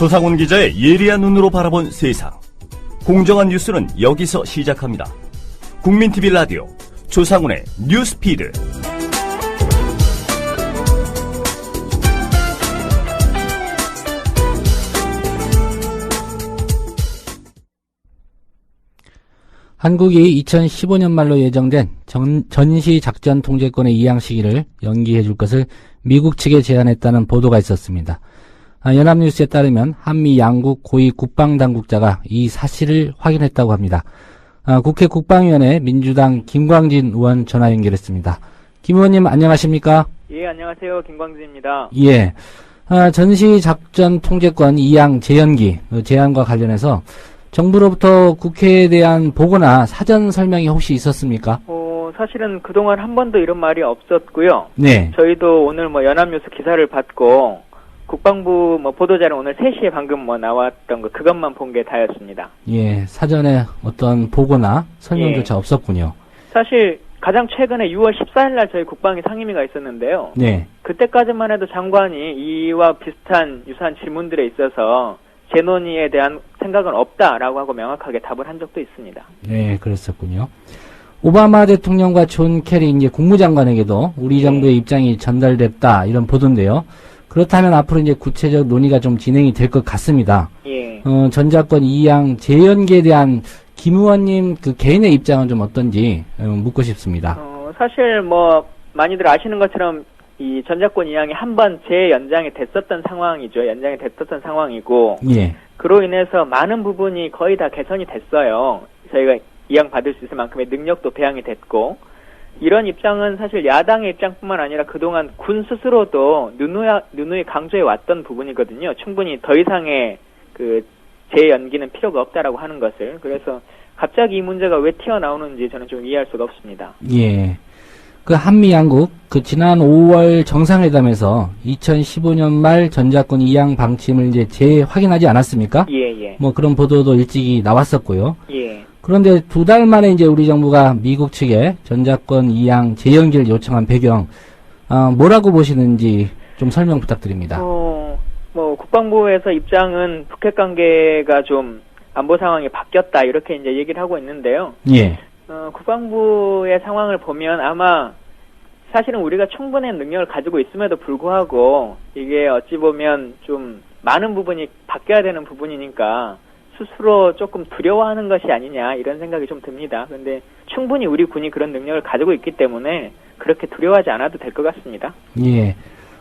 조상훈 기자의 예리한 눈으로 바라본 세상. 공정한 뉴스는 여기서 시작합니다. 국민TV 라디오 조상훈의 뉴스피드. 한국이 2015년 말로 예정된 전, 전시 작전 통제권의 이양 시기를 연기해 줄 것을 미국 측에 제안했다는 보도가 있었습니다. 아, 연합뉴스에 따르면 한미 양국 고위 국방당국자가 이 사실을 확인했다고 합니다. 아, 국회 국방위원회 민주당 김광진 의원 전화 연결했습니다. 김 의원님 안녕하십니까? 예, 안녕하세요. 김광진입니다. 예. 아, 전시 작전 통제권 이양 재연기 그 제안과 관련해서 정부로부터 국회에 대한 보고나 사전 설명이 혹시 있었습니까? 어, 사실은 그동안 한 번도 이런 말이 없었고요. 네. 저희도 오늘 뭐 연합뉴스 기사를 받고 국방부 뭐 보도자료 오늘 3시에 방금 뭐 나왔던 거 그것만 본 게 다였습니다. 예, 사전에 어떤 보고나 설명조차 예. 없었군요. 사실 가장 최근에 6월 14일 날 저희 국방위 상임위가 있었는데요. 네. 그때까지만 해도 장관이 이와 비슷한 유사한 질문들에 있어서 재논의에 대한 생각은 없다라고 하고 명확하게 답을 한 적도 있습니다. 네, 그랬었군요. 오바마 대통령과 존 케리 이제 국무장관에게도 우리 정부의 입장이 전달됐다 이런 보도인데요. 그렇다면 앞으로 이제 구체적 논의가 좀 진행이 될 것 같습니다. 예. 어, 전자권 이양 재연기에 대한 김 의원님 그 개인의 입장은 좀 어떤지 어, 묻고 싶습니다. 어, 사실 뭐 많이들 아시는 것처럼 이 전자권 이양이 한 번 재연장이 됐었던 상황이죠. 연장이 됐었던 상황이고 예, 그로 인해서 많은 부분이 거의 다 개선이 됐어요. 저희가 이양 받을 수 있을 만큼의 능력도 배양이 됐고 이런 입장은 사실 야당의 입장뿐만 아니라 그동안 군 스스로도 누누이, 누누이 강조해 왔던 부분이거든요. 충분히 더 이상의 그 재연기는 필요가 없다라고 하는 것을 그래서 갑자기 이 문제가 왜 튀어나오는지 저는 좀 이해할 수가 없습니다. 예. 그 한미 양국 그 지난 5월 정상회담에서 2015년 말 전자권 이양 방침을 이제 재확인하지 않았습니까? 예, 예. 뭐 그런 보도도 일찍이 나왔었고요. 예. 그런데 두 달 만에 이제 우리 정부가 미국 측에 전자권 이양 재연기를 요청한 배경, 아, 뭐라고 보시는지 좀 설명 부탁드립니다. 어, 뭐 국방부에서 입장은 북핵 관계가 좀 안보 상황이 바뀌었다 이렇게 이제 얘기를 하고 있는데요. 예, 어, 국방부의 상황을 보면 아마 사실은 우리가 충분한 능력을 가지고 있음에도 불구하고 이게 어찌 보면 좀 많은 부분이 바뀌어야 되는 부분이니까 스스로 조금 두려워하는 것이 아니냐 이런 생각이 좀 듭니다. 근데 충분히 우리 군이 그런 능력을 가지고 있기 때문에 그렇게 두려워하지 않아도 될 것 같습니다. 예.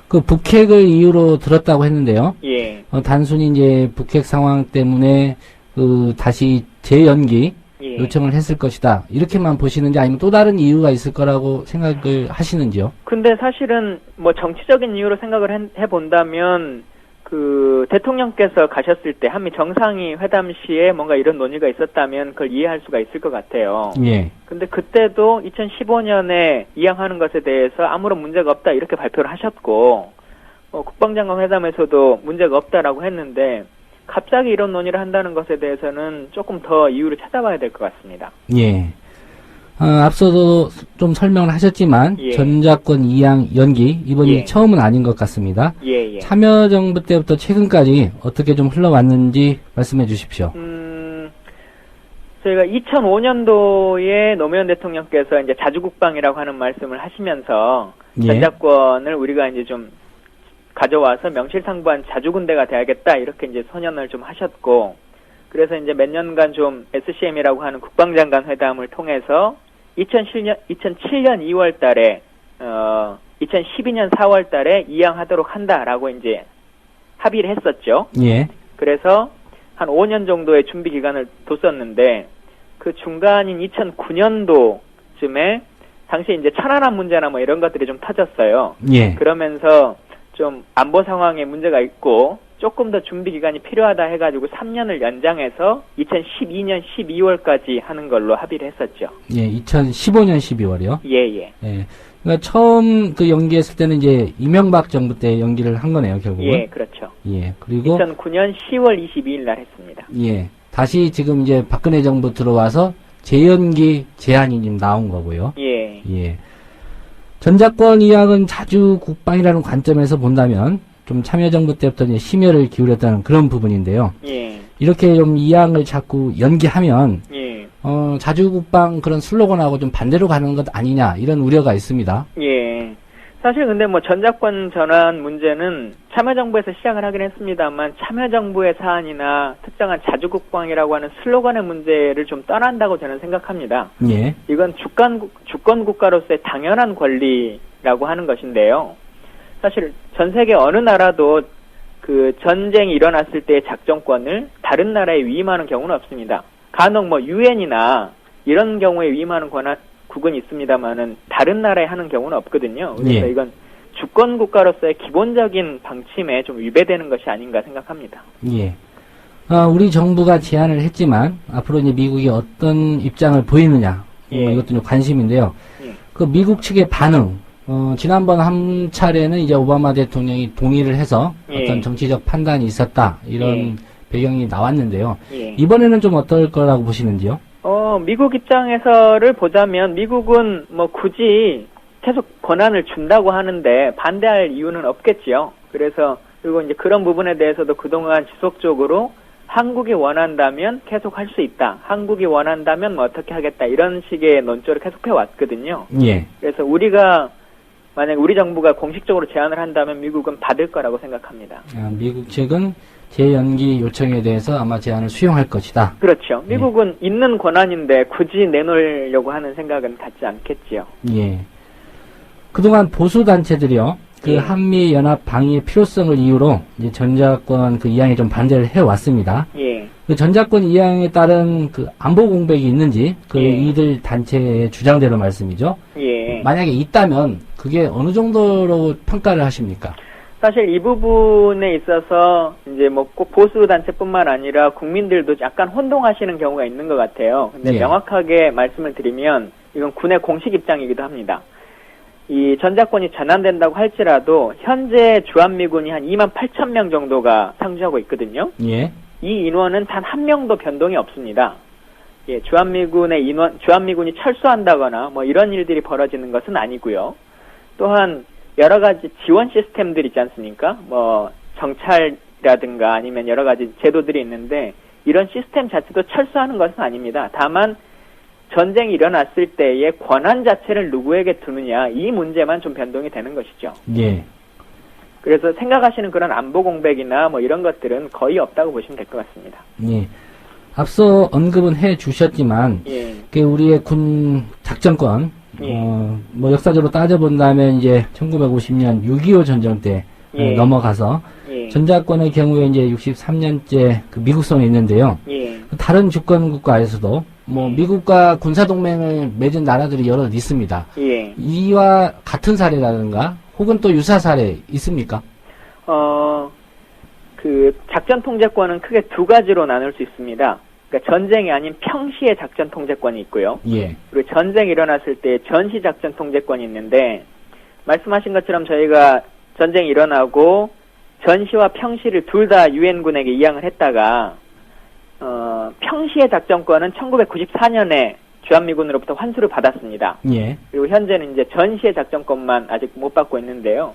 그 북핵을 이유로 들었다고 했는데요. 예, 어, 단순히 이제 북핵 상황 때문에 그 다시 재연기 예. 요청을 했을 것이다. 이렇게만 보시는지 아니면 또 다른 이유가 있을 거라고 생각을 하시는지요? 근데 사실은 뭐 정치적인 이유로 생각을 해 본다면 그 대통령께서 가셨을 때 한미 정상이 회담 시에 뭔가 이런 논의가 있었다면 그걸 이해할 수가 있을 것 같아요. 예. 근데 그때도 2015년에 이양하는 것에 대해서 아무런 문제가 없다 이렇게 발표를 하셨고 어, 국방장관 회담에서도 문제가 없다라고 했는데 갑자기 이런 논의를 한다는 것에 대해서는 조금 더 이유를 찾아봐야 될 것 같습니다. 예. 어, 앞서도 좀 설명을 하셨지만 예. 전자권 이양 연기 이번이 예. 처음은 아닌 것 같습니다. 예, 예. 참여정부 때부터 최근까지 어떻게 좀 흘러왔는지 말씀해 주십시오. 음, 저희가 2005년도에 노무현 대통령께서 이제 자주국방이라고 하는 말씀을 하시면서 예. 전자권을 우리가 이제 좀 가져와서 명실상부한 자주군대가 돼야겠다 이렇게 이제 선언을 좀 하셨고 그래서 이제 몇 년간 좀 SCM이라고 하는 국방장관 회담을 통해서 2007년 2007년 2월 달에 어 2012년 4월 달에 이양하도록 한다라고 이제 합의를 했었죠. 예. 그래서 한 5년 정도의 준비 기간을 뒀었는데 그 중간인 2009년도쯤에 당시 이제 천안함 문제나 뭐 이런 것들이 좀 터졌어요. 예. 그러면서 좀 안보 상황에 문제가 있고 조금 더 준비 기간이 필요하다 해가지고 3년을 연장해서 2012년 12월까지 하는 걸로 합의를 했었죠. 예. 2015년 12월이요. 예 예. 예. 그러니까 처음 그 연기했을 때는 이제 이명박 정부 때 연기를 한 거네요, 결국은. 예, 그렇죠. 예. 그리고 2009년 10월 22일 날 했습니다. 예. 다시 지금 이제 박근혜 정부 들어와서 재연기 제안이 지금 나온 거고요. 예. 예. 전자권 이양은 자주 국방이라는 관점에서 본다면 좀 참여정부 때부터 이제 심혈을 기울였다는 그런 부분인데요. 예, 이렇게 좀 이양을 자꾸 연기하면 예, 어, 자주국방 그런 슬로건하고 좀 반대로 가는 것 아니냐 이런 우려가 있습니다. 예. 사실 근데 뭐 전자권 전환 문제는 참여정부에서 시작을 하긴 했습니다만 참여정부의 사안이나 특정한 자주국방이라고 하는 슬로건의 문제를 좀 떠난다고 저는 생각합니다. 예, 이건 주권, 주권 국가로서의 당연한 권리라고 하는 것인데요. 사실 전 세계 어느 나라도 그 전쟁이 일어났을 때의 작전권을 다른 나라에 위임하는 경우는 없습니다. 간혹 뭐 유엔이나 이런 경우에 위임하는 권한 국은 있습니다만은 다른 나라에 하는 경우는 없거든요. 그래서 예. 이건 주권 국가로서의 기본적인 방침에 좀 위배되는 것이 아닌가 생각합니다. 예. 어, 우리 정부가 제안을 했지만 앞으로 이제 미국이 어떤 입장을 보이느냐 예. 뭐 이것도 좀 관심인데요. 예. 그 미국 측의 반응. 어, 지난번 한 차례는 이제 오바마 대통령이 동의를 해서 예. 어떤 정치적 판단이 있었다 이런 예. 배경이 나왔는데요. 예. 이번에는 좀 어떨 거라고 보시는지요? 어, 미국 입장에서를 보자면 미국은 뭐 굳이 계속 권한을 준다고 하는데 반대할 이유는 없겠지요. 그래서 그리고 이제 그런 부분에 대해서도 그동안 지속적으로 한국이 원한다면 계속 할 수 있다. 한국이 원한다면 뭐 어떻게 하겠다. 이런 식의 논조를 계속해 왔거든요. 예. 그래서 우리가 만약 우리 정부가 공식적으로 제안을 한다면 미국은 받을 거라고 생각합니다. 아, 미국 측은 재연기 요청에 대해서 아마 제안을 수용할 것이다. 그렇죠. 미국은 있는 권한인데 굳이 내놓으려고 하는 생각은 갖지 않겠지요. 예. 그동안 보수 단체들이요. 그 예. 한미 연합 방위의 필요성을 이유로 이제 전자권 그 이양에 좀 반대를 해 왔습니다. 예. 그 전자권 이양에 따른 그 안보 공백이 있는지 그 예. 이들 단체의 주장대로 말씀이죠. 예. 만약에 있다면 그게 어느 정도로 평가를 하십니까? 사실 이 부분에 있어서 이제 뭐 꼭 보수 단체뿐만 아니라 국민들도 약간 혼동하시는 경우가 있는 것 같아요. 근데 예. 명확하게 말씀을 드리면 이건 군의 공식 입장이기도 합니다. 이 전자권이 전환된다고 할지라도 현재 주한미군이 한 2만 8천 명 정도가 상주하고 있거든요. 예. 이 인원은 단 한 명도 변동이 없습니다. 예, 주한미군의 인원, 주한미군이 철수한다거나 뭐 이런 일들이 벌어지는 것은 아니고요. 또한 여러 가지 지원 시스템들 있지 않습니까? 뭐 정찰이라든가 아니면 여러 가지 제도들이 있는데 이런 시스템 자체도 철수하는 것은 아닙니다. 다만 전쟁이 일어났을 때의 권한 자체를 누구에게 두느냐 이 문제만 좀 변동이 되는 것이죠. 예. 그래서 생각하시는 그런 안보 공백이나 뭐 이런 것들은 거의 없다고 보시면 될 것 같습니다. 예. 앞서 언급은 해 주셨지만 예. 그 우리의 군 작전권 예. 어, 뭐 역사적으로 따져본다면 이제 1950년 6.25 전쟁 때 어, 예. 넘어가서 예. 전자권의 경우에 이제 63년째 그 미국 손에 있는데요. 예. 다른 주권 국가에서도 뭐 미국과 군사 동맹을 맺은 나라들이 여러 있습니다. 예. 이와 같은 사례라든가 혹은 또 유사 사례 있습니까? 어, 그 작전 통제권은 크게 두 가지로 나눌 수 있습니다. 그러니까 전쟁이 아닌 평시의 작전 통제권이 있고요. 예. 그리고 전쟁이 일어났을 때 전시 작전 통제권이 있는데 말씀하신 것처럼 저희가 전쟁이 일어나고 전시와 평시를 둘 다 유엔군에게 이양을 했다가 어, 평시의 작전권은 1994년에 주한미군으로부터 환수를 받았습니다. 예. 그리고 현재는 이제 전시의 작전권만 아직 못 받고 있는데요.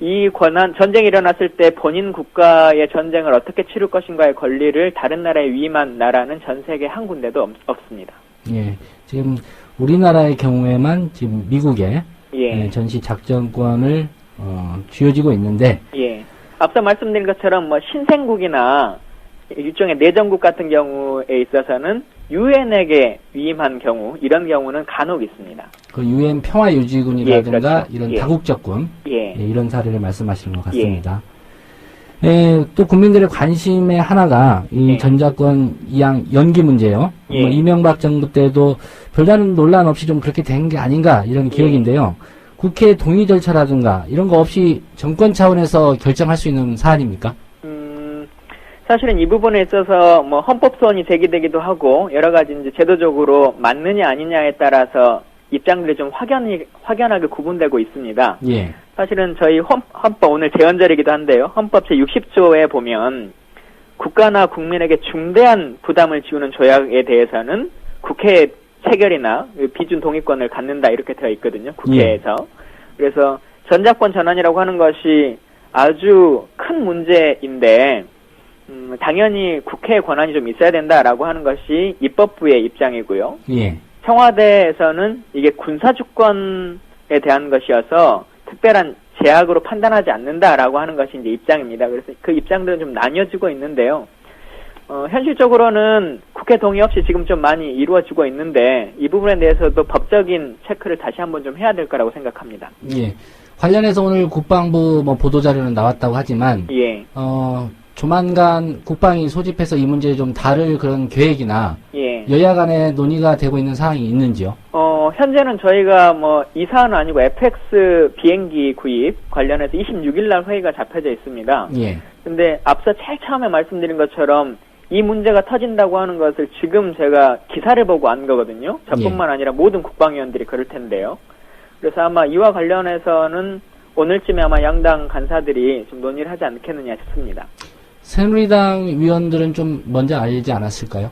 이 권한 전쟁이 일어났을 때 본인 국가의 전쟁을 어떻게 치를 것인가의 권리를 다른 나라에 위임한 나라는 전 세계 한 군데도 없, 없습니다. 예. 지금 우리나라의 경우에만 지금 미국에 예, 예, 전시 작전권을 어, 쥐어지고 있는데 예. 앞서 말씀드린 것처럼 뭐 신생국이나 일종의 내전국 같은 경우에 있어서는 유엔에게 위임한 경우 이런 경우는 간혹 있습니다. 그 유엔 평화유지군이라든가 예, 그렇죠. 이런 예. 다국적군 예, 예, 이런 사례를 말씀하시는 것 같습니다. 예, 또 국민들의 관심의 하나가 이 예. 전자권 이양 연기 문제요. 예. 뭐 이명박 정부 때도 별다른 논란 없이 좀 그렇게 된 게 아닌가 이런 기억인데요. 국회 동의 절차라든가 이런 거 없이 정권 차원에서 결정할 수 있는 사안입니까? 음, 사실은 이 부분에 있어서 뭐 헌법 소원이 제기되기도 하고 여러 가지 이제 제도적으로 맞느냐 아니냐에 따라서 입장들이 좀 확연히 확연하게 구분되고 있습니다. 예. 사실은 저희 헌, 헌법 오늘 제헌절이기도 한데요. 헌법 제 60조에 보면 국가나 국민에게 중대한 부담을 지우는 조약에 대해서는 국회 체결이나 비준 동의권을 갖는다 이렇게 되어 있거든요. 국회에서. 그래서 전자권 전환이라고 하는 것이 아주 큰 문제인데 음, 당연히 국회의 권한이 좀 있어야 된다라고 하는 것이 입법부의 입장이고요. 예. 청와대에서는 이게 군사주권에 대한 것이어서 특별한 제약으로 판단하지 않는다라고 하는 것이 이제 입장입니다. 그래서 그 입장들은 좀 나뉘어지고 있는데요. 어, 현실적으로는 국회 동의 없이 지금 좀 많이 이루어지고 있는데 이 부분에 대해서도 법적인 체크를 다시 한번 좀 해야 될 거라고 생각합니다. 예. 관련해서 오늘 국방부 뭐 보도자료는 나왔다고 하지만, 예, 어, 조만간 국방이 소집해서 이 문제를 좀 다룰 그런 계획이나 예. 여야 간에 논의가 되고 있는 사항이 있는지요? 어, 현재는 저희가 뭐, 이 사안은 아니고 FX 비행기 구입 관련해서 26일 날 회의가 잡혀져 있습니다. 예. 근데 앞서 제일 처음에 말씀드린 것처럼 이 문제가 터진다고 하는 것을 지금 제가 기사를 보고 안 거거든요. 저뿐만 아니라 모든 국방위원들이 그럴 텐데요. 그래서 아마 이와 관련해서는 오늘쯤에 아마 양당 간사들이 좀 논의를 하지 않겠느냐 싶습니다. 새누리당 위원들은 좀 먼저 알지 않았을까요?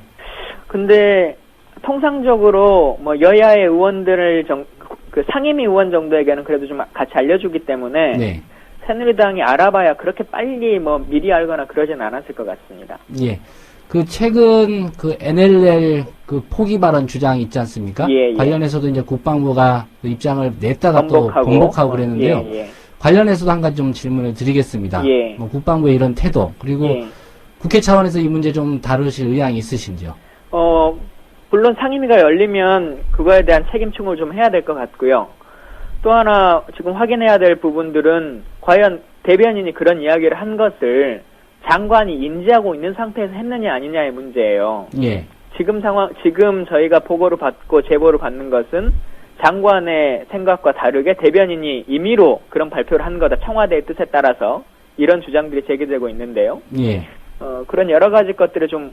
근데 통상적으로 뭐 여야의 의원들을 정, 그 상임위 의원 정도에게는 그래도 좀 같이 알려주기 때문에 네. 새누리당이 알아봐야 그렇게 빨리 뭐 미리 알거나 그러진 않았을 것 같습니다. 예. 그 최근 그 NLL 그 포기 발언 주장 있지 않습니까? 예, 예. 관련해서도 이제 국방부가 그 입장을 냈다가 번복하고, 또 번복하고 어, 그랬는데요. 예, 예. 관련해서도 한 가지 좀 질문을 드리겠습니다. 예. 뭐 국방부의 이런 태도 그리고 예. 국회 차원에서 이 문제 좀 다루실 의향이 있으신지요? 어, 물론 상임위가 열리면 그거에 대한 책임충을 좀 해야 될 것 같고요. 또 하나 지금 확인해야 될 부분들은 과연 대변인이 그런 이야기를 한 것을 장관이 인지하고 있는 상태에서 했느냐 아니냐의 문제예요. 예. 지금 상황, 지금 저희가 보고를 받고 제보를 받는 것은 장관의 생각과 다르게 대변인이 임의로 그런 발표를 한 거다. 청와대의 뜻에 따라서 이런 주장들이 제기되고 있는데요. 예. 어, 그런 여러 가지 것들을 좀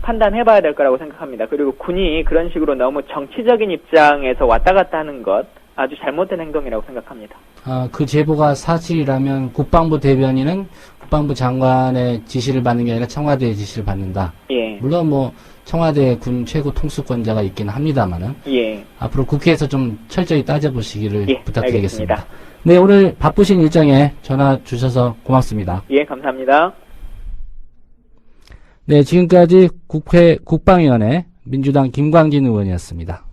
판단해 봐야 될 거라고 생각합니다. 그리고 군이 그런 식으로 너무 정치적인 입장에서 왔다 갔다 하는 것 아주 잘못된 행동이라고 생각합니다. 아, 그 제보가 사실이라면 국방부 대변인은 국방부 장관의 지시를 받는 게 아니라 청와대의 지시를 받는다. 예. 물론 뭐 청와대 군 최고 통수권자가 있긴 합니다만은 예. 앞으로 국회에서 좀 철저히 따져보시기를 예, 부탁드리겠습니다. 알겠습니다. 네, 오늘 바쁘신 일정에 전화 주셔서 고맙습니다. 예, 감사합니다. 네, 지금까지 국회 국방위원회 민주당 김광진 의원이었습니다.